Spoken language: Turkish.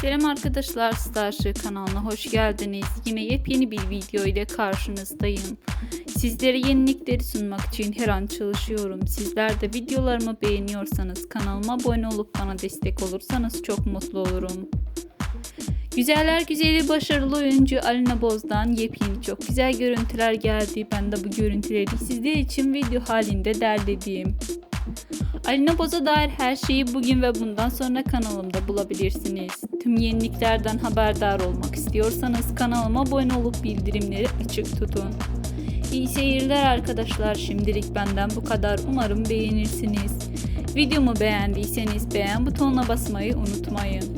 Selam arkadaşlar Starship kanalına hoş geldiniz. Yine yepyeni bir video ile karşınızdayım. Sizlere yenilikleri sunmak için her an çalışıyorum. Sizler de videolarımı beğeniyorsanız kanalıma abone olup bana destek olursanız çok mutlu olurum. Güzeller güzeli başarılı oyuncu Alina Boz'dan yepyeni çok güzel görüntüler geldi. Ben de bu görüntüleri sizler için video halinde derledim. Alina Boz'a dair her şeyi bugün ve bundan sonra kanalımda bulabilirsiniz. Tüm yeniliklerden haberdar olmak istiyorsanız kanalıma abone olup bildirimleri açık tutun. İyi seyirler arkadaşlar. Şimdilik benden bu kadar. Umarım beğenirsiniz. Videomu beğendiyseniz beğen butonuna basmayı unutmayın.